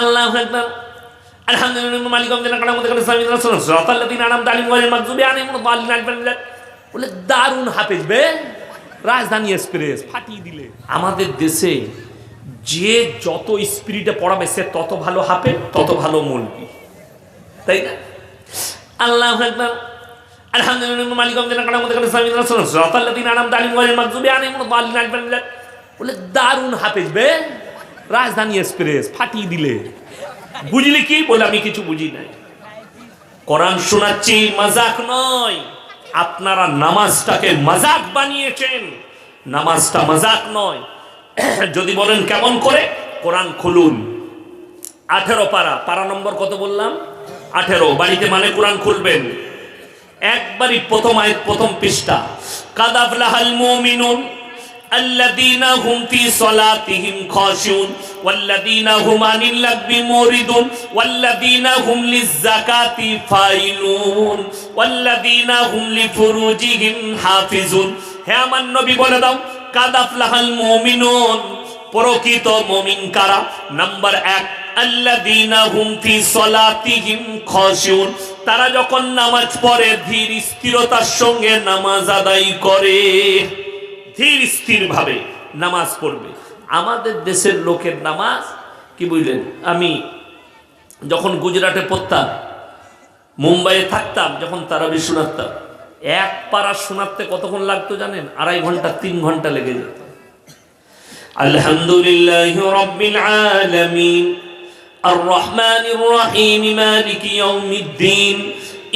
আল্লাহ আকবার। আলহামদুলিল্লাহ মালিক বলে, দারুণ হাফেজ বে, রাজধানী এক্সপ্রেস, ফাটিয়ে দিলে। আমাদের দেশে যে যত স্পিরিটে পড়াবে, সে তত ভালো হাফে তত ভালো মৌলবি তাই না? আল্লাহ আকবার। আলহামদুলিল্লাহ মালিক বলে, দারুণ হাফেজ বে রাজধানী এক্সপ্রেস, ফাটিয়ে দিলে। বুঝলি কি? বলে আমি কিছু বুঝি নাই। কোরআন শোনাচ্ছি, মাজাক নয়। আপনারা নামাজটাকে মাজাক বানিয়েছেন। নামাজটা মাজাক নয়। যদি বলেন কেমন করে? কোরআন খুলুন। আঠেরো পারা। পারা নম্বর কত বললাম? আঠেরো। বাড়িতে মানে কোরআন খুলবেন। একবারই প্রথম আয় প্রথম পৃষ্ঠা। কাদাফলাহাল মুমিনুন। الذين هم في صلاتهم خاشعون والذين هم عن اللغو معرضون والذين هم للزكاة فاعلون والذين هم لفروجهم حافظون হে আমার নবী বলে দাও কাদাফলাহাল মুমিনুন প্রকৃত মুমিন কারা নাম্বার এক আল্লাযীনা হুম ফি সলাতিহিম খাশিউন তারা যখন নামাজ পড়ে ধীর স্থিরতার সঙ্গে নামাজ আদায় করে ধীর স্থিরভাবে নামাজ পড়বে। আমাদের দেশের লোকের নামাজ, কি বুঝলেন? আমি যখন গুজরাটে পড়তাম, মুম্বাইয়ে থাকতাম, যখন তারাবি শোনাতাম, এক পাড়া শোনাতে কতক্ষণ লাগতো জানেন? আড়াই ঘণ্টা, তিন ঘণ্টা লেগে যেত। আলহামদুলিল্লাহ আর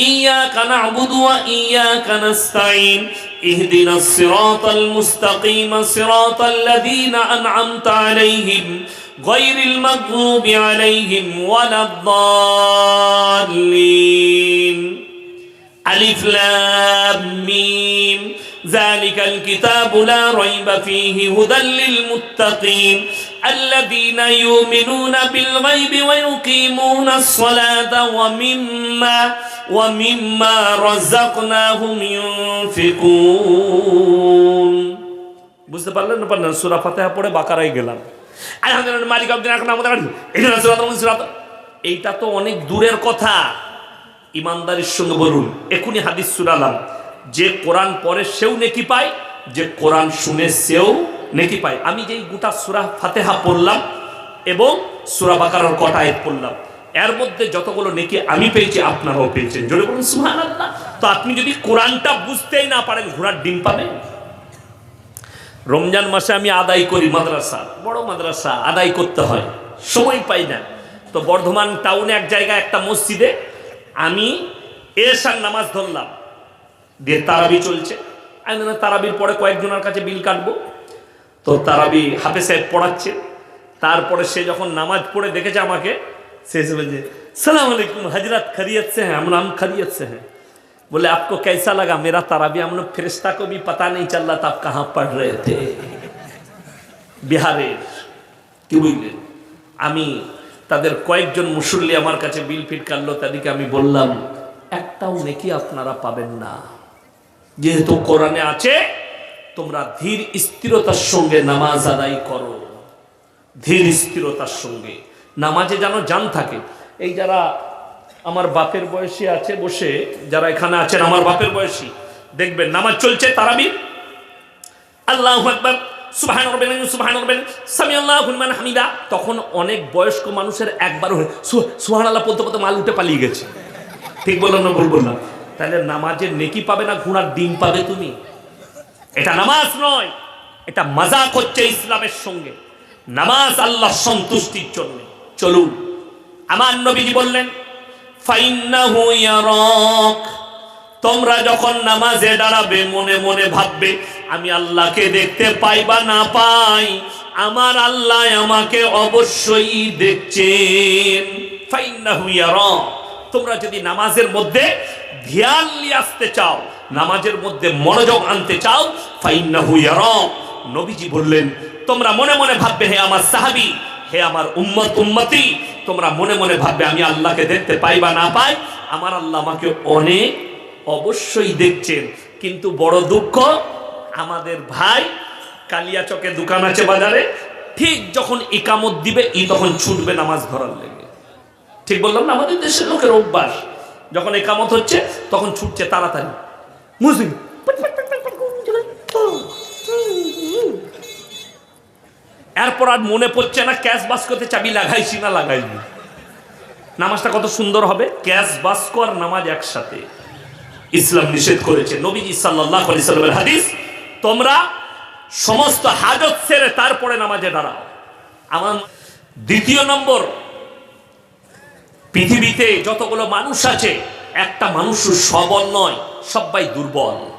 إياك نعبد وإياك نستعين اهدنا الصراط المستقيم صراط الذين أنعمت عليهم غير المغضوب عليهم ولا الضالين. ألف لام ميم. ذلك الكتاب لا ريب فيه هدى للمتقين. الذين يؤمنون بالغيب ويقيمون الصلاة ومما ومما رزقناهم ينفقون বুঝতে পারলেন না পারলেন সুরা ফাতেহা পড়ে বাকারাই গেলাম আলহামদুলিল্লাহ মালিক আব্দিন এখন আমাদের এইটা তো অনেক দূরের কথা ইমানদারির সঙ্গে বলুন এখনই হাদিস সুরালাম যে কোরআন পড়ে সেও নেকি পায় যে কোরআন শুনে সেও নেকি পায় আমি যেই গোটা সুরা ফাতেহা পড়লাম এবং সুরা বাকারার কটা আয়াত পড়লাম এর মধ্যে যতগুলো নেকি আমি পেয়েছি, আপনারাও পেয়েছেন। জোরে বলুন, সুবহানাল্লাহ। তো আপনি যদি কোরআনটা বুঝতেই না পারেন, ঘোড়ার ডিম পাবেন? রমজান মাসে আমি আদায় করি মাদ্রাসা। বড় মাদ্রাসা, আদায় করতে হয়। সময় পাই না। তো বর্ধমান টাউনে এক জায়গায় একটা মসজিদে আমি এসার নামাজ ধরলাম। দিয়ে তারাবি চলছে। আমি তারাবির পরে কয়েকজনের কাছে বিল কাটবো। তো তারাবি হাফে সাহেব পড়াচ্ছে। তারপরে সে যখন নামাজ পড়ে দেখেছে আমাকে সে এসে বলছে সালাম আলাইকুম हजरत खैरियत से हैं हम नाम खैरियत से हैं बोले आपको कैसा लगा मेरा ताराबी हम लोग फरिश्ता को भी पता नहीं चल रहा था आप कहाँ पढ़ रहे थे বিহারের কি বুঝলেন আমি তাদের কয়েকজন মুসল্লি আমার কাছে বিল ফিট কাটলো তাদেরকে আমি বললাম একটাও নেকি আপনারা পাবেন না যেহেতু কোরআনে আছে তোমরা ধীর স্থিরতার সঙ্গে নামাজ আদায় করো ধীর স্থিরতার সঙ্গে নামাজে যেন জান থাকে। এই যারা আমার বাপের বয়সী আছে বসে, যারা এখানে আছেন আমার বাপের বয়সী, দেখবেন নামাজ চলছে তারাবি আল্লাহ আকবার, সুবহান রাব্বিল সুবহান রাব্বিল সামি আল্লাহু লিমান হামিদা। তখন অনেক বয়স্ক মানুষের একবার হয়ে সুবহানাল্লাহ বলতে বলতে মাল উঠে পালিয়ে গেছে। ঠিক বললাম না ভুল বললাম? তাহলে নামাজের নেকি পাবে না ঘোড়ার ডিম পাবে তুমি? এটা নামাজ নয়, এটা মজাক হচ্ছে ইসলামের সঙ্গে। নামাজ আল্লাহ সন্তুষ্টির জন্য। চলুন। আমার নবীজি বললেন? তোমরা যখন নামাজে দাঁড়াবে, মনে মনে ভাববে, আমি আল্লাহকে দেখতে পাই বা না পাই, আমার আল্লাহ আমাকে অবশ্যই দেখছেন। তোমরা যদি নামাজের মধ্যে ধ্যান নিয়ে আসতে চাও, নামাজের মধ্যে মনোযোগ আনতে চাও, ফাইন্নাহু ইয়ারাক। নবীজি বললেন, তোমরা মনে মনে ভাববে, হে আমার সাহাবী হে আমার উম্মত, উম্মতি, তোমরা মনে মনে ভাববে, আমি আল্লাহকে দেখতে পাই বা না পাই? আমার আল্লাহ আমাকে অনেক অবশ্যই দেখছেন। কিন্তু বড় দুঃখ, আমাদের ভাই কালিয়া কালিয়াচকে দোকান আছে বাজারে, ঠিক যখন একামত দিবে, ই তখন ছুটবে নামাজ ধরার লেগে। ঠিক বললাম না? আমাদের দেশের লোকের অভ্যাস, যখন একামত হচ্ছে, তখন ছুটছে তাড়াতাড়ি। মুসলিম এরপর আর মনে পড়ছে না, ক্যাশ বাস্কতে চাবি লাগাইছি না, লাগাইনি। নামাজটা কত সুন্দর হবে? ক্যাশ বাস্ক আর নামাজ একসাথে। ইসলাম নিষেধ করেছে নবীজি সাল্লাহ আলি হাদিস, তোমরা সমস্ত হাজত ছেড়ে তারপরে নামাজে দাঁড়াও। আমার দ্বিতীয় নম্বর, পৃথিবীতে যতগুলো মানুষ আছে, একটা মানুষ সবল নয়, সবাই দুর্বল।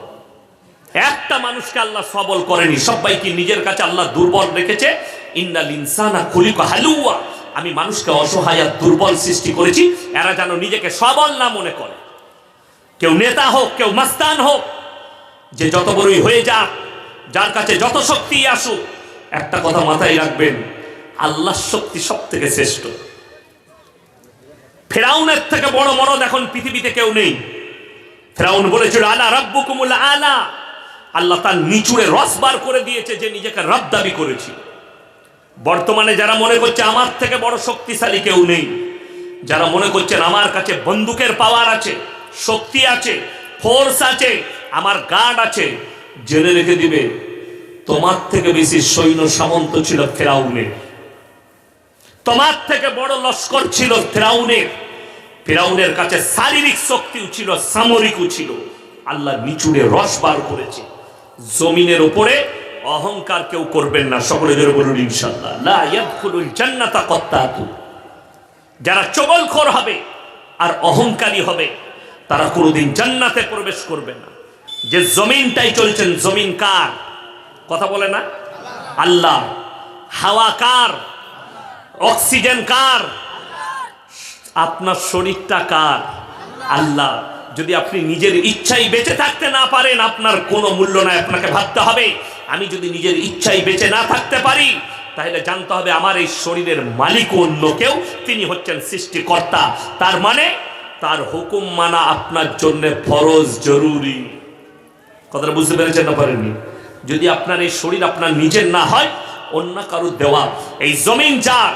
মানুষকে আল্লাহ সবল করেনি। সবাইকে নিজের কাছে আল্লাহ দুর্বল রেখেছে? ইন্নাল ইনসানা খুলিকা হালুয়া। আমি মানুষকে অসহায় আর দুর্বল সৃষ্টি করেছি। এরা যেন নিজেকে সবল না মনে করে। কেউ নেতা হোক, কেউ মাস্তান হোক, যে যত বড়ই হয়ে যাক, যার কাছে যত শক্তি আসুক, একটা কথা মাথায় রাখবেন, আল্লাহ শক্তি সব থেকে শ্রেষ্ঠ। ফেরাউনের থেকে বড় মরদ এখন পৃথিবীতে কেউ নেই। ফেরাউন বলেছিল, আলা রাব্বুকুমুল আলা। আল্লাহ তার নিচুড়ে রস বার করে দিয়েছে যে নিজেকে রব দাবি করেছিল। বর্তমানে যারা মনে করছে আমার থেকে বড় শক্তিশালী কেউ নেই, যারা মনে করছেন আমার কাছে বন্দুকের পাওয়ার আছে, শক্তি আছে ফোর্স আছে, আমার গার্ড আছে, জেনে রেখে দিবে, তোমার থেকে বেশি সৈন্য সামন্ত ছিল ফেরাউনের। তোমার থেকে বড় লস্কর ছিল ফেরাউনের। ফেরাউনের কাছে শারীরিক শক্তিও ছিল, সামরিকও ছিল। আল্লাহ নিচুড়ে রস বার করেছে। জমিনের উপরে অহংকার কেউ করবেন না, সকলেদের বলুন ইনশাল্লাহ জান্নাতা কত্তাতু যারা চগলখোর হবে আর অহংকারী হবে, তারা কোনোদিন জান্নাতে প্রবেশ করবে না। যে জমিনটাই চলছেন, জমিন কার? কথা বলে না? আল্লাহ। হাওয়া কার? অক্সিজেন কার? আপনার শরীরটা কার? আল্লাহ। যদি আপনি নিজের ইচ্ছাই বেঁচে থাকতে না পারেন, আপনার কোনো মূল্য নাই, আপনাকে ভাবতে হবে। আমি যদি নিজের ইচ্ছাই বেঁচে না থাকতে পারি, তাহলে জানতে হবে আমার এই শরীরের মালিক অন্য কেউ, তিনি হচ্ছেন সৃষ্টিকর্তা। তার মানে তার হুকুম মানা আপনার জন্য ফরজ, জরুরি। কথাটা বুঝতে পেরেছেন না পারেননি? যদি আপনার এই শরীর আপনার নিজের না হয়, অন্য কারও দেওয়া। এই জমিন যার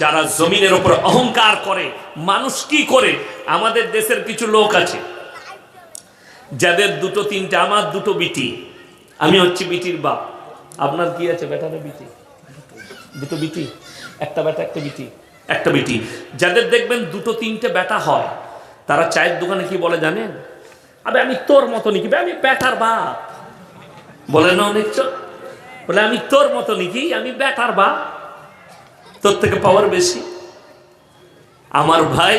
যারা জমিনের উপর অহংকার করে, মানুষ কি করে? আমাদের দেশের কিছু লোক আছে, যাদের দুটো তিনটে, আমার দুটো বিটি, আমি হচ্ছি বিটির বাপ। আপনার কি আছে? বেটা না বিটি? দুটো বিটি? একটা বেটা, একটা বিটি? একটা বিটি। যাদের দেখবেন দুটো তিনটে বেটা হয়, তারা চায়ের দোকানে কি বলে জানেন? আবে, আমি তোর মতো নিকি আমি বেটার বাপ। বলে না অনেক? বলে, আমি তোর মতো নিকি আমি বেটার বাপ। তোর থেকে পাওয়ার বেশি। আমার ভাই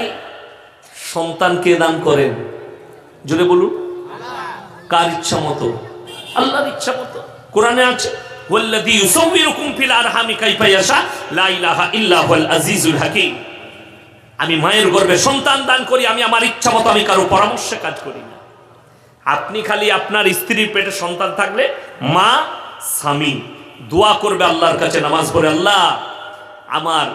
সন্তানকে দান করেন। জুড়ে বলুন। কার ইচ্ছা মতো? আল্লাহর ইচ্ছা মতো। কোরআনে আছে, ওয়াল্লাযী ইউসাউবিরুকুম ফিল আরহামি কাইফা ইয়াশা, লা ইলাহা ইল্লা হুয়াল আজিজুল হাকীম। আমি মায়ের গর্ভে সন্তান দান করি, আমি আমার ইচ্ছা মতো আমি কারও পরামর্শে কাজ করি না। আপনি খালি আপনার স্ত্রীর পেটে সন্তান থাকলে মা স্বামী। দোয়া করবে আল্লাহর কাছে, নামাজ পড়ে আল্লাহ আমার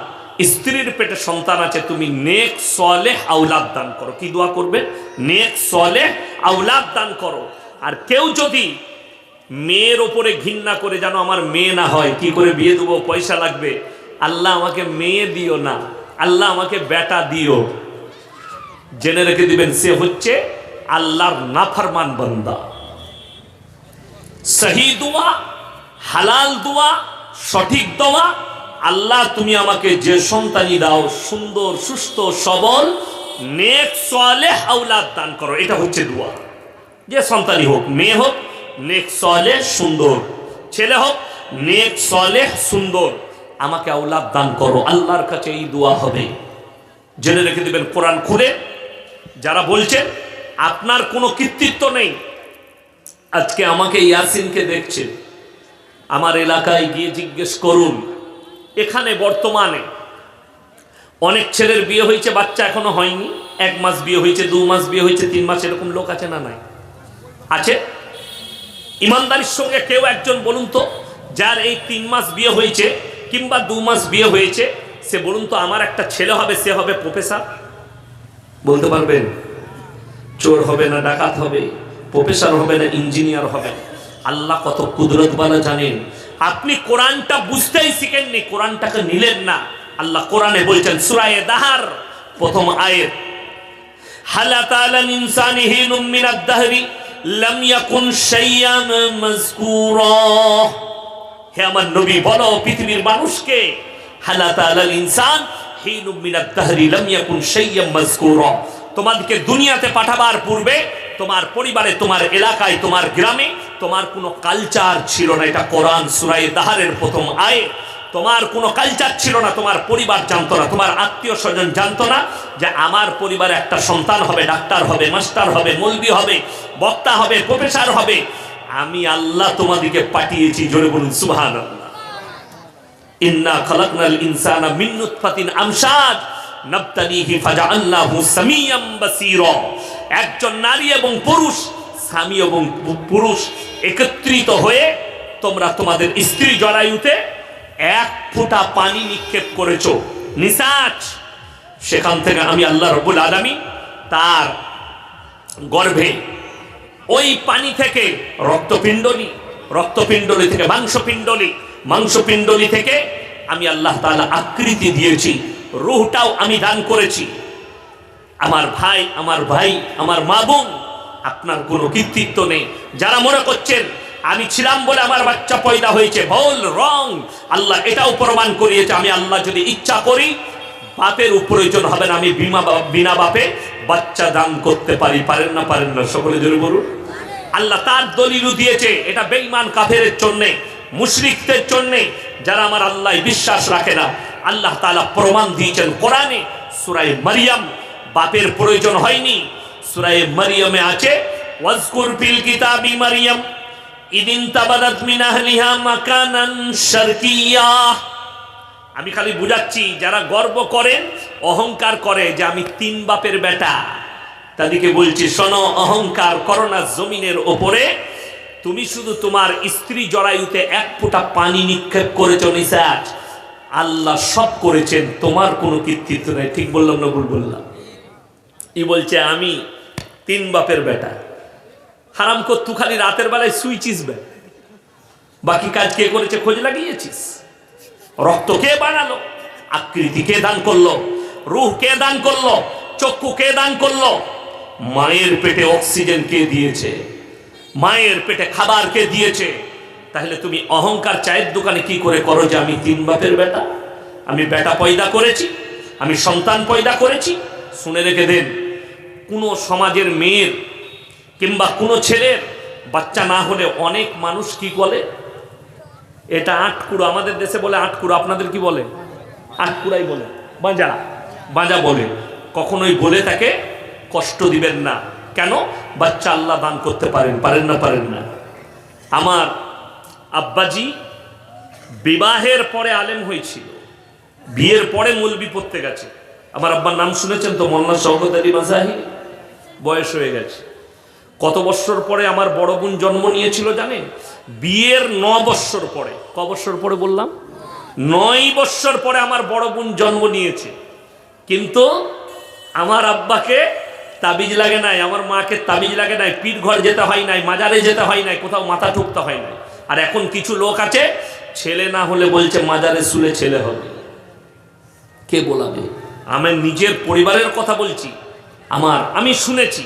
স্ত্রীর পেটে সন্তান আছে, তুমি নেক সলে আউলাদ দান করো। কি দোয়া করবে? নেক সলে আউলাদ দান করো। আর কেউ যদি মেয়ের ওপরে ঘৃণা করে, যেন আমার মেয়ে না হয়, কি করে বিয়ে দেবো? পয়সা লাগবে। আল্লাহ আমাকে মেয়ে দিও না। আল্লাহ আমাকে বেটা দিও। জেনে রেখে দিবেন, সে হচ্ছে আল্লাহর নাফরমান বান্দা। সহি দোয়া, হালাল দোয়া, সঠিক দোয়া আল্লাহ তুমি আমাকে যে সন্তানই দাও, সুন্দর, সুস্থ, সবল, নেক সোয়ালেহ আউলাদ দান করো। এটা হচ্ছে দোয়া। যে সন্তানই হোক, মেয়ে হোক, নেক সোয়ালেহ সুন্দর। ছেলে হোক, নেক সোয়ালেহ সুন্দর। আমাকে আউলাদ দান করো, আল্লাহর কাছে এই দোয়া হবে। জেনে রেখে দিবেন কোরআন খুলে। যারা বলছেন আপনার কোনো কৃতিত্ব নেই। আজকে আমাকে ইয়াসিনকে দেখছেন আমার এলাকায় গিয়ে জিজ্ঞেস করুন এখানে বর্তমানে অনেক ছেলের বিয়ে হয়েছে, বাচ্চা এখনও হয়নি। এক মাস বিয়ে হয়েছে, দু মাস বিয়ে হয়েছে, তিন মাস এরকম লোক আছে না নাই? আছে? ইমানদারির সঙ্গে কেউ একজন বলুন তো, যার এই তিন মাস বিয়ে হয়েছে কিংবা দু মাস বিয়ে হয়েছে, সে বলুন তো আমার একটা ছেলে হবে, সে হবে প্রফেসর? বলতে পারবেন? চোর হবে না ডাকাত হবে, প্রফেসর হবে না ইঞ্জিনিয়ার হবে। আল্লাহ কত কুদরতওয়ালা জানেন আপনি কোরআনটা বুঝতেই শিখেননি, কোরআনটাকে নিলেন না। আল্লাহ কোরআনে বলছেন, সুরায়ে দাহার, প্রথম আয়ের দাহরি নবী, বলো পৃথিবীর মানুষকে ইনসান দাহরি তোমাদেরকে দুনিয়াতে পাঠাবার পূর্বে, তোমার পরিবারে, তোমার এলাকায়, তোমার গ্রামে তোমার কোনো কালচার ছিল না, এটা কোরআন সুরাই দাহারের প্রথম আয়ে তোমার কোনো কালচার ছিল না, তোমার পরিবার জানতো না, তোমার আত্মীয় স্বজন জানতো না যে আমার পরিবারে একটা সন্তান হবে, ডাক্তার হবে, মাস্টার হবে, মলবি হবে, বক্তা হবে, প্রফেসর হবে। আমি আল্লাহ তোমাদিকে পাঠিয়েছি, জোরে বলুন সুবহান ইন্না ইনসানা সামিয়াম একজন নারী এবং পুরুষ স্বামী এবং পুরুষ একত্রিত হয়ে তোমরা তোমাদের স্ত্রী জরায়ুতে এক ফোঁটা পানি নিক্ষেপ করেছ। নিসাচ সেখান থেকে আমি আল্লাহ রবুল আলামিন তার গর্ভে ওই পানি থেকে রক্তপিণ্ডলি রক্তপিণ্ডলি থেকে মাংসপিণ্ডলি মাংসপিণ্ডলি থেকে আমি আল্লাহ তাআলা আকৃতি দিয়েছি, রুহটাও আমি দান করেছি। আমার ভাই আমার ভাই, আমার মা বোন আপনার কোনো কৃতিত্ব নেই। যারা মনে করছেন, আমি ছিলাম বলে আমার বাচ্চা পয়দা হয়েছে, ভুল রং আল্লাহ এটাও প্রমাণ করিয়েছে, আমি আল্লাহ যদি ইচ্ছা করি, বাপের প্রয়োজন হবে না, আমি বিমা বিনা বাপে বাচ্চা দান করতে পারি, পারেন না পারেন না, সকলে জোরে বলুন। আল্লাহ তার দলিলও দিয়েছে, এটা বেঈমান কাফের জন্যে, মুশরিকদের জন্যে, যারা আমার আল্লাহ বিশ্বাস রাখে না। আল্লাহ তালা প্রমাণ দিয়েছেন, কোরআনে সুরাই মারিয়াম, বাপের প্রয়োজন হয়নি সূরায়ে মারিয়ামে আছে, ওয়াজকুর ফিল কিতাবি মারিয়াম, ইদিন তাবাদাত মিন আহলিহা মাকানান শারকিয়া। আমি খালি বুঝাচ্ছি, যারা গর্ব করেন অহংকার করে যে আমি তিন বাপের বেটা, তাদেরকে বলছি, শোনো, অহংকার করোনা জমিনের ওপরে, তুমি শুধু তোমার স্ত্রী জরায়ুতে এক ফোঁটা পানি নিক্ষেপ করেছ নিসাজ। আল্লাহ সব করেছেন, তোমার কোনো কৃতিত্ব নেই। ঠিক বললাম না ভুল বললাম? ই বলছে, আমি তিন বাপের বেটা। হারাম কর তু খালি রাতের বেলায় সুইচিস বে। বাকি কাজ কে করেছে খোঁজ লাগিয়েছিস? রক্ত কে বানালো? আকৃতি কে দান করল? রুহ কে দান করল? চক্ষু কে দান করল? মায়ের পেটে অক্সিজেন কে দিয়েছে? মায়ের পেটে খাবার কে দিয়েছে? তাহলে তুমি অহংকার চায়ের দোকানে কি করে করো যে আমি তিন বাপের বেটা? আমি বেটা পয়দা করেছি, আমি সন্তান পয়দা করেছি। শুনে রেখে দেন। কোনো সমাজের মেয়ের কিংবা কোনো ছেলের বাচ্চা না হলে অনেক মানুষ কি বলে এটা আটকুড়ো আমাদের দেশে বলে আটকুড়ো, আপনাদের কি বলে? আটকুড়াই বলে। বাঁজা বাঁজা বলে। কখনোই বলে তাকে কষ্ট দিবেন না। কেন? বাচ্চা আল্লাহ দান করতে পারেন পারেন না পারেন না। আমার আব্বাজি বিবাহের পরে আলেম হয়েছিল। বিয়ের পরে মূলবি পড়তে গেছে। আমার আব্বার নাম শুনেছেন তো? মোল্লা শওকত আলী বয়স হয়ে গেছে। কত বৎসর পরে আমার বড় বোন জন্ম নিয়েছিল জানেন? বিয়ের ন বৎসর পরে। ক বৎসর পরে বললাম? নয় বৎসর পরে আমার বড় বোন জন্ম নিয়েছে। কিন্তু আমার আব্বাকে তাবিজ লাগে নাই, আমার মাকে তাবিজ লাগে নাই পীর ঘর যেতে হয় নাই, মাজারে যেতে হয় নাই, কোথাও মাথা ঠুকতে হয় নাই। আর এখন কিছু লোক আছে, ছেলে না হলে বলছে মাজারে শুলে ছেলে হবে। কে বলাবে? আমি নিজের পরিবারের কথা বলছি। আমার, আমি শুনেছি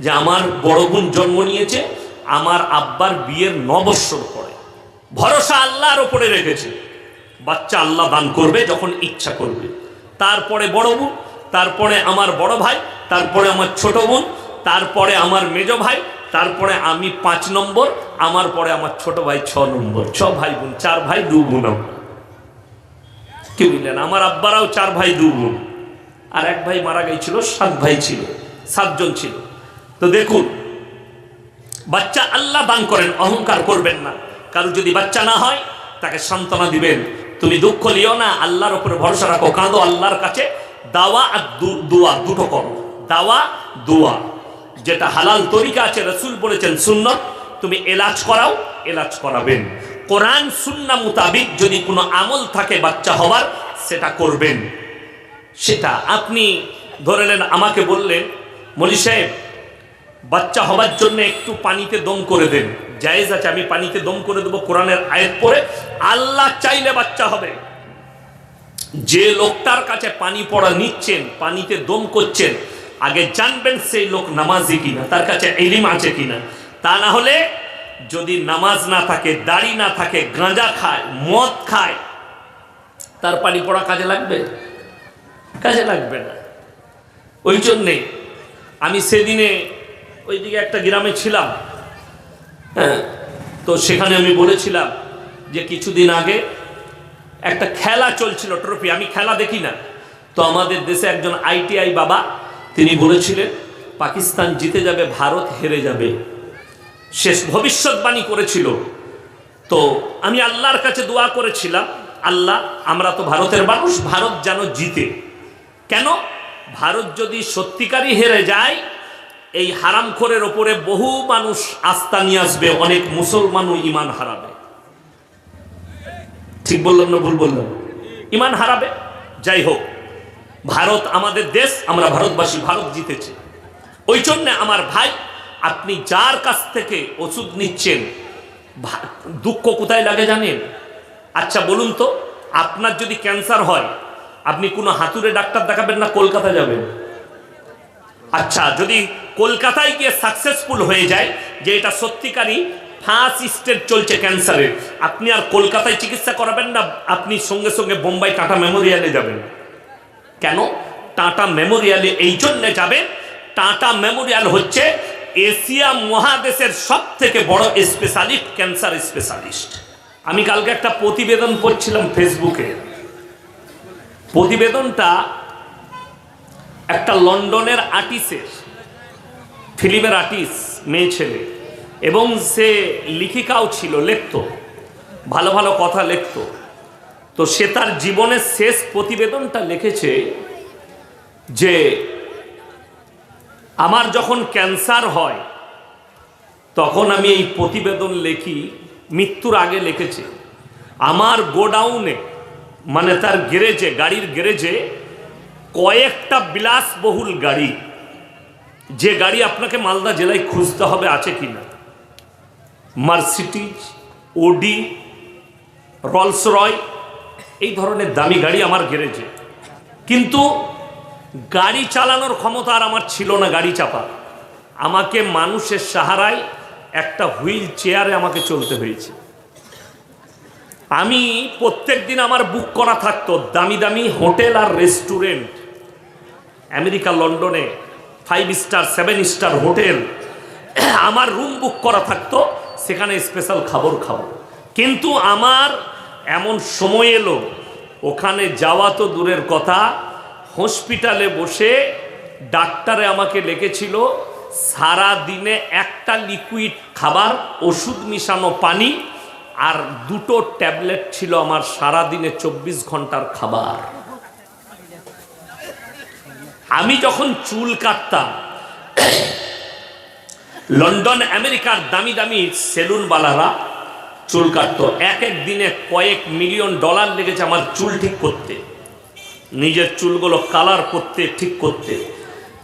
যে আমার বড় বোন জন্ম নিয়েছে, আমার আব্বার বিয়ের নবৎসর পরে। ভরসা আল্লাহর ওপরে রেখেছে। বাচ্চা আল্লাহ দান করবে যখন ইচ্ছা করবে। তারপরে বড় বোন তারপরে আমার বড় ভাই, তারপরে আমার ছোট বোন, তারপরে আমার মেজ ভাই, তারপরে আমি পাঁচ নম্বর, আমার পরে আমার ছোট ভাই ছ নম্বর। ছ ভাই বোন, চার ভাই দু বোন কি বুঝলেন আমার আব্বারাও চার ভাই দু বোন। আর এক ভাই মারা গেছিল, সাত ভাই ছিল, সাতজন ছিল। তো দেখুন, বাচ্চা আল্লাহ দান করেন, অহংকার করবেন না। কারও যদি বাচ্চা না হয়, তাকে সান্ত্বনা দিবেন। তুমি দুঃখ লিও না, আল্লাহর উপরে ভরসা রাখো, কাঁদো, আল্লাহর কাছে দাওয়া আর দোয়া, দুটো করো দাওয়া, দোয়া। যেটা হালাল তরিকা আছে, রসুল বলেছেন সুন্নত, তুমি এলাজ করাও, এলাজ করাবেন। কোরআন, সুন্না মোতাবিক যদি কোনো আমল থাকে বাচ্চা হওয়ার সেটা করবেন। সেটা আপনি ধরে নেন, আমাকে বললেন, মলি সাহেব, বাচ্চা হবার জন্য একটু পানিতে দম করে দেন। জায়েজ আছে, আমি পানিতে দম করে দেবো কোরআনের আয়াত পরে আল্লাহ চাইলে বাচ্চা হবে। যে লোকটার কাছে পানি পড়া নিচ্ছেন, পানিতে দম করছেন, আগে জানবেন সেই লোক নামাজি কিনা, তার কাছে এলিম আছে কিনা। তা না হলে যদি নামাজ না থাকে, দাড়ি না থাকে, গাঁজা খায়, মদ খায়, তার পানি পড়া কাজে লাগবে? কাজে লাগবে না। ওই জন্যে আমি সেদিনে ওইদিকে একটা গ্রামে ছিলাম। হ্যাঁ তো সেখানে আমি বলেছিলাম যে কিছুদিন আগে একটা খেলা চলছিল ট্রফি, আমি খেলা দেখি না। তো আমাদের দেশে একজন আইটিআই বাবা, তিনি বলেছিলেন, পাকিস্তান জিতে যাবে, ভারত হেরে যাবে। শেষ ভবিষ্যৎবাণী করেছিল। তো আমি আল্লাহর কাছে দোয়া করেছিলাম, আল্লাহ, আমরা তো ভারতের মানুষ, ভারত যেন জিতে। কেন? ভারত যদি সত্যিকারই হেরে যায়, এই হারামখোরের ওপরে বহু মানুষ আস্থা নিয়ে আসবে, অনেক মুসলমানও ইমান হারাবে। ঠিক বললাম না ভুল বললাম? ইমান হারাবে। যাই হোক, ভারত আমাদের দেশ, আমরা ভারতবাসী, ভারত জিতেছে। ওই জন্যে আমার ভাই, আপনি যার কাছ থেকে ওষুধ নিচ্ছেন দুঃখ কোথায় লাগে জানেন? আচ্ছা বলুন তো, আপনার যদি ক্যান্সার হয় আপনি কোনো হাতুড়ে ডাক্তার দেখাবেন না কলকাতা যাবেন। আচ্ছা যদি কলকাতায় গিয়ে সাকসেসফুল হয়ে যায়, যে এটা সত্যিকারই ফার্স্ট স্টেজ চলছে ক্যান্সারের আপনি আর কলকাতায় চিকিৎসা করাবেন না, আপনি সঙ্গে সঙ্গে বোম্বাই টাটা মেমোরিয়ালে যাবেন। কেন? টাটা মেমোরিয়ালে এই জন্যে যাবেন টাটা মেমোরিয়াল হচ্ছে এশিয়া মহাদেশের সব থেকে বড় স্পেশালিস্ট ক্যান্সার স্পেশালিস্ট আমি কালকে একটা প্রতিবেদন পড়ছিলাম ফেসবুকে প্রতিবেদনটা একটা লন্ডনের আর্টিস্টের ফিল্মের আর্টিস্ট, মেয়ে ছেলে। এবং সে লিখিকাও ছিল, লিখতো। ভালো ভালো কথা লিখতো। তো সে তার জীবনের শেষ প্রতিবেদনটা লিখেছে যে, আমার যখন ক্যান্সার হয়, তখন আমি এই প্রতিবেদন লেখি, মৃত্যুর আগে লিখেছি। আমার গোডাউনে মানে তার গ্যারেজে, গাড়ির গ্যারেজে কয়েকটা বিলাসবহুল গাড়ি। যে গাড়ি আপনাকে মালদা জেলায় খুঁজতে হবে আছে কি না? মার্সিটিজ ওডি রলস রয় এই ধরনের দামি গাড়ি আমার গ্যারেজে। কিন্তু গাড়ি চালানোর ক্ষমতা আর আমার ছিল না গাড়ি চাপা। আমাকে মানুষের সাহারায় একটা হুইল চেয়ারে আমাকে চলতে হয়েছে। আমি প্রত্যেক দিন আমার বুক করা থাকতো, দামি দামি হোটেল আর রেস্টুরেন্ট আমেরিকা, লন্ডনে five star seven star hotel. আমার রুম বুক করা থাকতো, সেখানে স্পেশাল খাবার খাব। কিন্তু আমার এমন সময় এলো, ওখানে যাওয়া তো দূরের কথা হসপিটালে বসে ডাক্তারে আমাকে লিখেছিল সারা দিনে একটা লিকুইড খাবার, ওষুধ মিশানো পানি আর দুটো ট্যাবলেট ছিল আমার সারা দিনে চব্বিশ ঘণ্টার খাবার। আমি যখন চুল কাটতাম, লন্ডন, আমেরিকার দামি দামি সেলুনওয়ালারা চুল কাটতো। এক এক দিনে কয়েক মিলিয়ন ডলার লেগেছে আমার চুল ঠিক করতে। নিজের চুলগুলো কালার করতে, ঠিক করতে।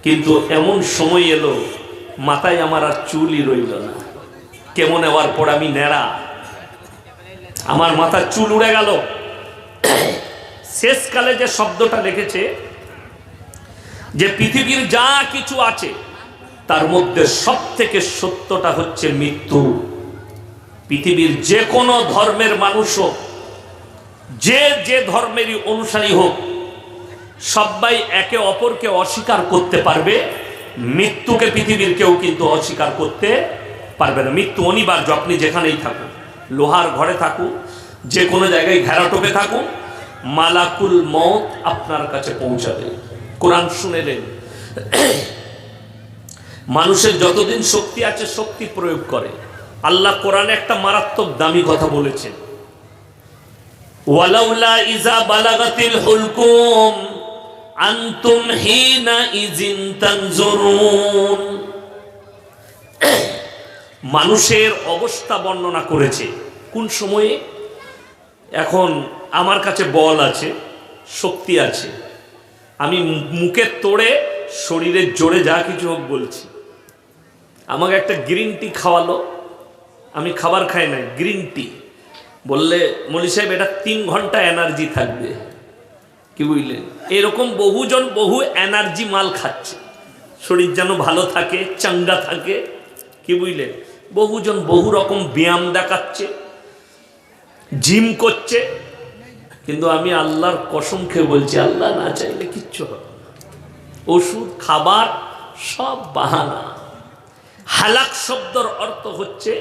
কিন্তু এমন সময় এলো, মাথায় আমার আর চুলই রইল না। কেমন হওয়ার পর আমি ন্যাড়া। আমার মাথার চুল উড়ে গেল। শেষকালে যে শব্দটা লিখেছে যে পৃথিবীর যা কিছু আছে, তার মধ্যে সব থেকে সত্যটা হচ্ছে মৃত্যু। পৃথিবীর যে কোনো ধর্মের মানুষ হোক যে যে ধর্মেরই অনুসারী হোক, সবাই একে অপরকে অস্বীকার করতে পারবে। মৃত্যুকে পৃথিবীর কেউ কিন্তু অস্বীকার করতে পারবে না। মৃত্যু অনিবার্য, আপনি যেখানেই থাকুন। লোহার ঘরে থাকুন যে কোনো জায়গায় ঘেরা টোপে থাকুন মালাকুল মত আপনার কাছে পৌঁছাবে। কোরআন শুনেলেন মানুষের যতদিন শক্তি আছে, শক্তি প্রয়োগ করে। আল্লাহ কোরআনে একটা মারাত্মক দামি কথা বলেছেন। ওয়ালাউলা ইজা বালাগাতিল ইজিন মানুষের অবস্থা বর্ণনা করেছে। কোন সময়ে? এখন আমার কাছে বল আছে, শক্তি আছে। আমি মুখে তোড়ে, শরীরের জোরে যা কিছু হোক বলছি। আমাকে একটা গ্রিন টি খাওয়ালো। আমি খাবার খাই নাই, গ্রিন টি। বললে, মলি সাহেব, এটা তিন ঘণ্টা এনার্জি থাকবে। কি বুঝলেন? এরকম বহুজন বহু এনার্জি মাল খাচ্ছে। শরীর যেন ভালো থাকে, চাঙ্গা থাকে। কি বুঝলেন? বহুজন বহু রকম ব্যায়াম দেখাচ্ছে, জিম করছে, কিন্তু আমি আল্লাহর কসম খেয়ে বলছি, আল্লাহ না চাইলে কিচ্ছু হবে না। ওষুধ, খাবার, সব বাহানা। হালাক শব্দর অর্থ হচ্ছে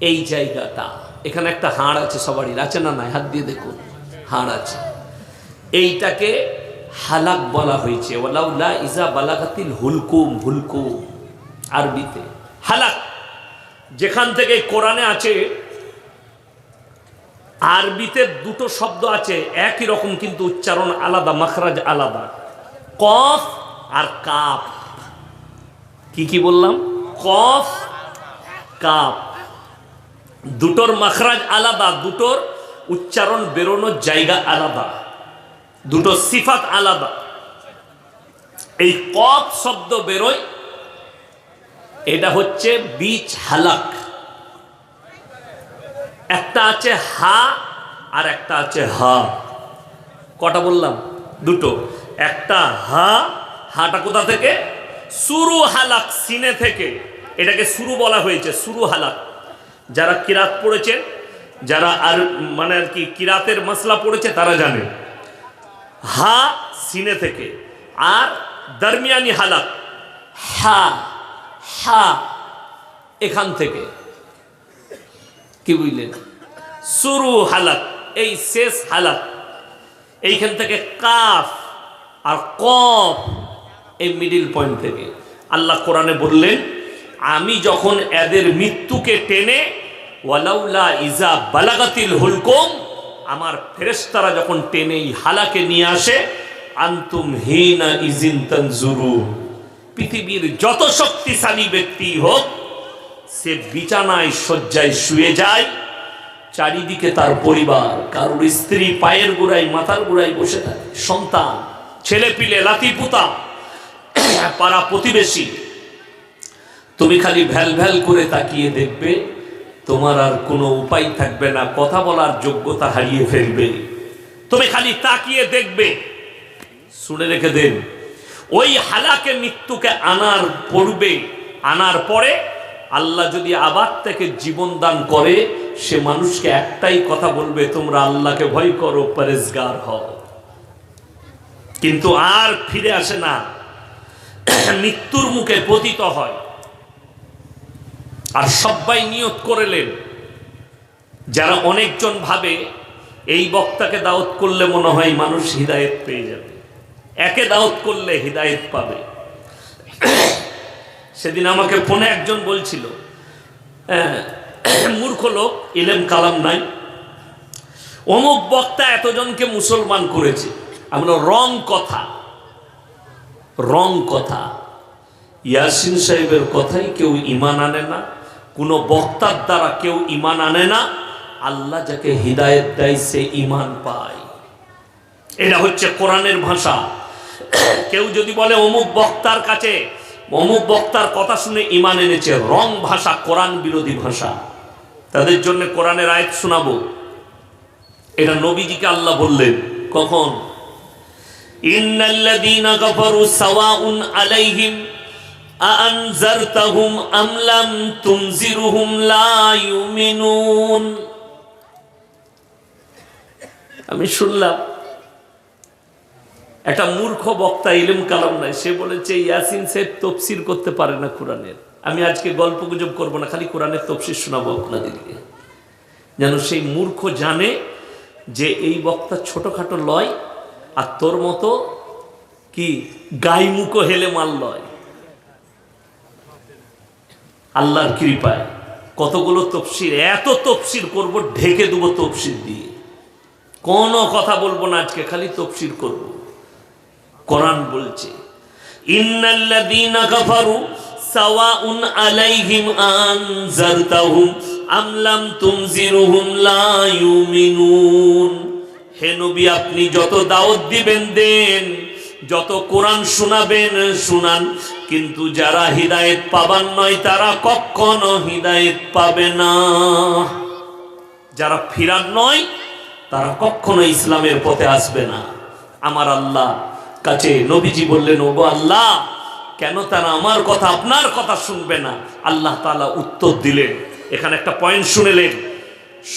এই জায়গাটা। এখানে একটা হাড় আছে সবারই, আছে না নাই? হাত দিয়ে দেখুন, হাড় আছে। এইটাকে হালাক বলা হয়েছে। ওলাউলা ইজা বালাগাতিল হুলকুম হুলকুম, আরবিতে। হালাক। যেখান থেকে কোরআনে আছে, আরবিতে দুটো শব্দ আছে, একই রকম কিন্তু উচ্চারণ আলাদা, মাখরাজ আলাদা। কফ আর কাপ। কি কি বললাম? কফ, কাপ। দুটোর মাখরাজ আলাদা, দুটোর উচ্চারণ বেরোনোর জায়গা আলাদা। দুটো সিফাত আলাদা। এই কফ শব্দ বেরোয় এটা হচ্ছে বীজ হালাক। একটা আছে হা আর একটা আছে হা। কটা বললাম? দুটো। একটা হা, হাটা কোথা থেকে? সুরু হালাক, সিনে থেকে। এটাকে শুরু বলা হয়েছে, সুরু হালাক। যারা কিরাত পড়েছেন, যারা আর মানে আর কি কিরাতের মশলা পড়েছে, তারা জানে। হা, সিনে থেকে। আর দরমিয়ানি হালাক, হা। হা, এখান থেকে। কি বুঝলেন? শুরু হালাক এই শেষ হালাক এইখান থেকে কাফ আর কফ এই মিডিল পয়েন্ট থেকে। আল্লাহ কোরআনে বললেন, আমি যখন এদের মৃত্যুকে টেনে, ওয়ালাউলা ইজা বালাগাতিল হুলকুম, আমার ফেরেস্তারা যখন টেনে এই হালাকে নিয়ে আসে, আন্তুম হিনা ইজিন তানজুরু পৃথিবীর যত শক্তিশালী ব্যক্তি হোক, সে বিছানায় শয্যায় শুয়ে যায়, চারিদিকে তার পরিবার, কারোর স্ত্রী, পায়ের গোড়ায়, মাথার গোড়ায় বসে থাকে, সন্তান ছেলে পিলে লাতি পুতা পাড়া প্রতিবেশী। তুমি খালি ভ্যাল ভ্যাল করে তাকিয়ে দেখবে, তোমার আর কোনো উপায় থাকবে না, কথা বলার যোগ্যতা হারিয়ে ফেলবে। তুমি খালি তাকিয়ে দেখবে, শুনে রেখে দেন। ওই হালাকে মৃত্যুকে আনার পড়বে আনার পরে আল্লাহ যদি আবার থেকে জীবন দান করে, সে মানুষকে একটাই কথা বলবে, তোমরা আল্লাহকে ভয় করো, পরেজগার হও। কিন্তু আর ফিরে আসে না। মৃত্যুর মুখে পতিত হয়। আর সবাই নিয়ত করেলেন যারা অনেকজন ভাবে, এই বক্তাকে দাওয়াত করলে মনে হয় মানুষ হৃদায়ত পেয়ে যাবে। একে দাওয়াত করলে হৃদায়ত পাবে। সেদিন আমাকে ফোনে একজন বলছিল হ্যাঁ, মূর্খ লোক ইলেম কালাম নাই। অমুক বক্তা এতজনকে মুসলমান করেছে। আমরা রং কথা রং কথা। ইয়াসিন সাহেবের কথাই কেউ ইমান আনে না। কোনো বক্তার দ্বারা কেউ ইমান আনে না। আল্লাহ যাকে হৃদায়ত দেয় সে ইমান পায়। এটা হচ্ছে কোরআনের ভাষা। কেউ যদি বলে অমুক বক্তার কাছে, অমুক বক্তার কথা শুনে ইমান এনেছে, রং ভাষা, কোরআন বিরোধী ভাষা, তাদের জন্য কোরআনের আয়াত শোনাবো। এটা নবীজিকে আল্লাহ বললেন। কখন? আলাইহিম আমি শুনলাম একটা মূর্খ বক্তা ইলেম কালাম নাই, সে বলেছে, ইয়াসিন সাহেব তফসির করতে পারে না কোরআনের। আমি আজকে গল্প গুজব করব না, খালি কোরআনের তফসির শোনাবো আপনাদেরকে। যেন সেই মূর্খ জানে যে এই বক্তা ছোটখাটো লয়, আর তোর মতো কি গাইমুখো হেলে মাল লয়। আল্লাহর কৃপায় কতগুলো তফসির, এত তফসির করব, ঢেকে দেবো তফসির দিয়ে। কোনো কথা বলব না আজকে, খালি তফসির করব। কোরআন বলছে সাওয়াউন আলাইহিম হে নবী, আপনি যত দাওয়াত দিবেন দেন, যত কোরআন শোনাবেন শুনান, কিন্তু যারা হৃদায়ত পাবার নয়, তারা কখনো হৃদায়ত পাবে না। যারা ফিরার নয়, তারা কখনো ইসলামের পথে আসবে না। আমার আল্লাহ কাছে নবীজি বললেন, ওগো আল্লাহ, কেন তারা আমার কথা, আপনার কথা শুনবে না? আল্লাহ তাআলা উত্তর দিলেন, এখানে একটা পয়েন্ট শুনেলেন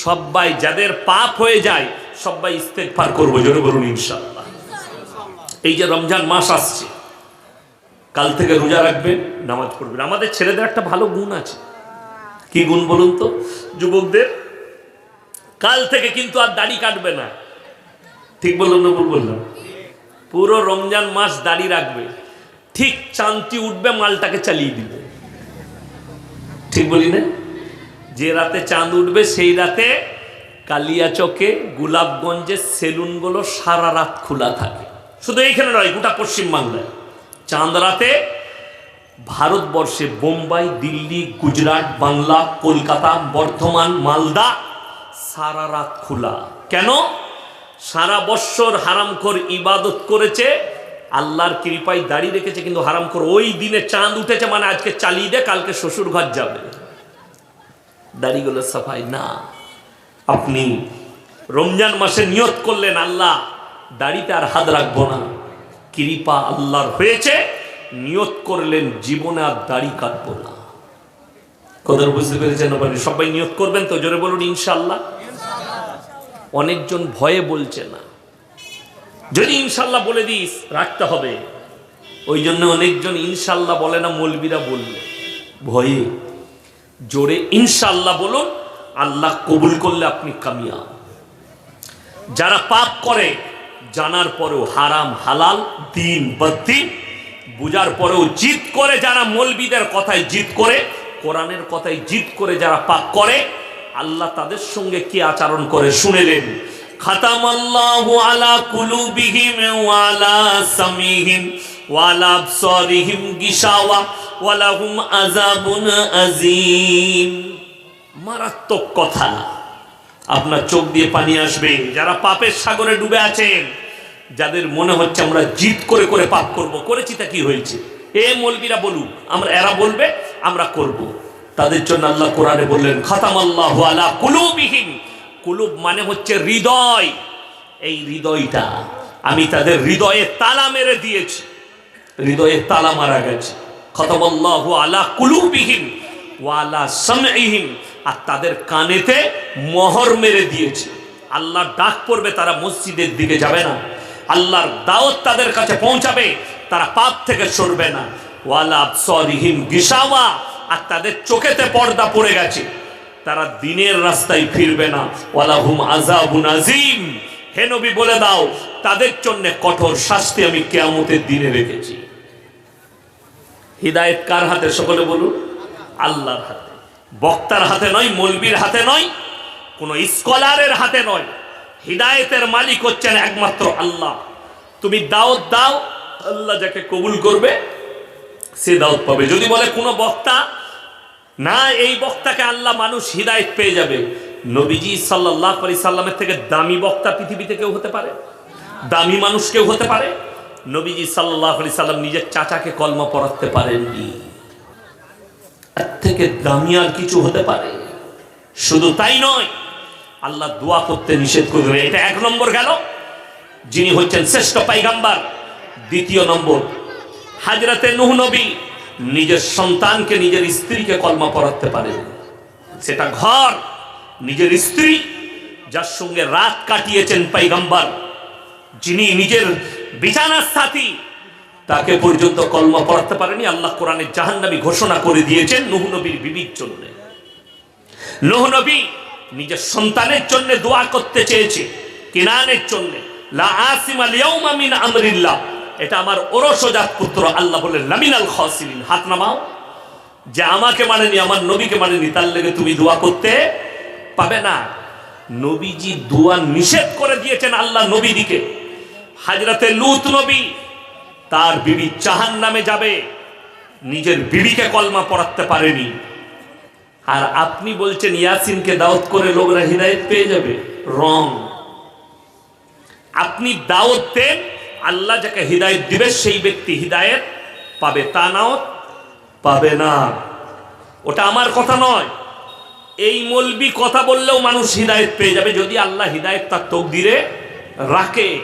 সবাই যাদের পাপ হয়ে যায় সবাই ইস্তেগফার করব, জোরে বলুন, ইনশাআল্লাহ। এই যে রমজান মাস আসছে, কাল থেকে রোজা রাখবেন, নামাজ পড়বেন। আমাদের ছেলেদের একটা ভালো গুণ আছে। কি গুণ বলুন তো? যুবকদের, কাল থেকে কিন্তু আর দাড়ি কাটবে না। ঠিক বললাম না বললাম। পুরো রমজান মাস দাড়ি রাখবে। ঠিক চান্তি উঠবে, মালটাকে চালিয়ে দিবে। ঠিক বলি না যে রাতে চাঁদ উঠবে, সেই রাতে কালিয়াচকে গোলাপগঞ্জের সেলুনগুলো সারা রাত খোলা থাকে। শুধু এইখানে নয়, গোটা পশ্চিমবাংলায়। চাঁদ রাতে ভারতবর্ষে বোম্বাই, দিল্লি, গুজরাট, বাংলা, কলকাতা, বর্ধমান, মালদা সারা রাত খোলা। কেন? সারা বৎসর হারামখোর ইবাদত করেছে, আল্লাহর কৃপায় দাড়ি রেখেছে, কিন্তু হারামখোর ওই দিনে চাঁদ উঠেছে মানে আজকে চালিয়ে দে, কালকে শ্বশুর ঘর যাবে। দাড়িগুলো সাফাই, না, আপনি রমজান মাসে নিয়ত করলেন, আল্লাহ দাড়িতে আর হাত রাখব না। কৃপা আল্লাহর হয়েছে, নিয়ত করলেন, জীবনে আর দাড়ি কাটবো না। কথা বুঝতে পেরেছেন সবাই নিয়ত করবেন তো? জোরে বলুন ইনশাল্লাহ অনেকজন ভয়ে বলছে না। যদি ইনশাল্লাহ বলে দিস, রাখতে হবে। ওই জন্য অনেকজন ইনশাল্লাহ বলে না, মলবিরা বললে। ভয়ে। জোরে ইনশাল্লাহ বলুন, আল্লাহ কবুল করলে আপনি কামিয়া যারা পাপ করে, জানার পরেও হারাম, হালাল, দিন বদ্দিন বুঝার পরেও জিদ করে, যারা মলবিদের কথায় জিদ করে, কোরআনের কথায় জিদ করে, যারা পাপ করে আল্লাহ তাদের সঙ্গে কি আচরণ করে শুনেলেন? খাতাম আল্লাহু আলা কুলুবিহিম সামিহিম ওয়ালা আবসারিহিম গিশাওয়া ওয়ালাহুম আযাবুন আযীম। মারাত্মক কথা। আপনার চোখ দিয়ে পানি আসবে। যারা পাপের সাগরে ডুবে আছেন, যাদের মনে হচ্ছে আমরা জিদ করে করে পাপ করব, করেছি তা কি হয়েছে? এ মলবিরা বলুক, আমরা এরা বলবে, আমরা করব। তাদের জন্য আল্লাহ কোরআনে বললেন খাতাম আল্লাহ আলা কুলুবিহীন কুলুব মানে হচ্ছে হৃদয়। এই হৃদয়টা আমি তাদের হৃদয়ে তালা মেরে দিয়েছি। হৃদয়ে তালা মারা গেছে। খতম আল্লাহ আলা কুলুবিহীন ওয়ালা সামঈহিম। আর তাদের কানেতে মোহর মেরে দিয়েছে। আল্লাহ ডাক পড়বে, তারা মসজিদের দিকে যাবে না। আল্লাহর দাওয়াত তাদের কাছে পৌঁছাবে, তারা পাপ থেকে সরবে না। ওয়ালা আবসারিহিম গিশাওয়া আর তাদের চোখেতে পর্দা পড়ে গেছে। তারা দিনের রাস্তায় ফিরবে না। ওয়ালা হুম আযীম। হে নবী, বলে দাও, তাদের জন্য কঠোর শাস্তি আমি কেয়ামতের দিনে রেখেছি। হৃদায়ত কার হাতে, সকলে বলুন? আল্লাহর হাতে। বক্তার হাতে নয়, মলবির হাতে নয়, কোনো স্কলারের হাতে নয়। হৃদায়তের মালিক হচ্ছেন একমাত্র আল্লাহ। তুমি দাওয়াত দাও, আল্লাহ যাকে কবুল করবে সে দাওয়াত পাবে। যদি বলে কোনো বক্তা, না, এই বক্তাকে আল্লাহ মানুষ হৃদায়ত পেয়ে যাবে। নবীজি সাল্লাহ আলি সাল্লামের থেকে দামি বক্তা পৃথিবীতে কেউ হতে পারে? দামি মানুষ কেউ হতে পারে? নবীজি সাল্লাহ আলি সাল্লাম নিজের চাচাকে কলমা পড়াতে পারেননি। এর থেকে দামি আর কিছু হতে পারে? শুধু তাই নয়, আল্লাহ দোয়া করতে নিষেধ করবে। এটা এক নম্বর গেল। যিনি হচ্ছেন শ্রেষ্ঠ পাইগাম্বার, দ্বিতীয় নম্বর হাজরাতে নুহ নবী নিজের সন্তানকে, নিজের স্ত্রীকে কলমা পড়াতে পারেন। সেটা ঘর, নিজের স্ত্রী, যার সঙ্গে রাত কাটিয়েছেন পাইগাম্বার, যিনি নিজের বিছানার সাথী, তাকে পর্যন্ত কলমা পড়াতে পারেনি। আল্লাহ কোরআনে জাহান্নাবী ঘোষণা করে দিয়েছেন নুহ নবীর বিবির জন্য। নুহ নবী নিজের সন্তানের জন্য দোয়া করতে চেয়েছে, কিনানের জন্য। লা আসিমা লিয়াউমা মিন আমরিল্লাহ। এটা আমার ওরসজাত পুত্র, আল্লাহ বলে লামিনাল খাসিরিন, হাত নামাও। যে আমাকে মানেনি, আমার নবীকে মানেনি, তার লেগে তুমি দোয়া করতে পাবে না। নবীজি দোয়া নিষেধ করে দিয়েছেন আল্লাহ নবীদিকে। হাজরাতে লুত নবী, তার বিবি চাহান নামে যাবে। নিজের বিবিকে কলমা পড়াতে পারেনি। আর আপনি বলছেন, ইয়াসিনকে দাওয়াত করে লোকরা হৃদায়ত পেয়ে যাবে? রং। আপনি দাওয়াত দেন আল্লাহ যাকে হৃদায়ত দিবে, সেই ব্যক্তি হৃদায়ত পাবে। তা নাও, পাবে না। ওটা আমার কথা নয়। এই মলবি কথা বললেও মানুষ হৃদায়ত পেয়ে যাবে। যদি আল্লাহ হৃদায়ত তার তকদিরে রাখে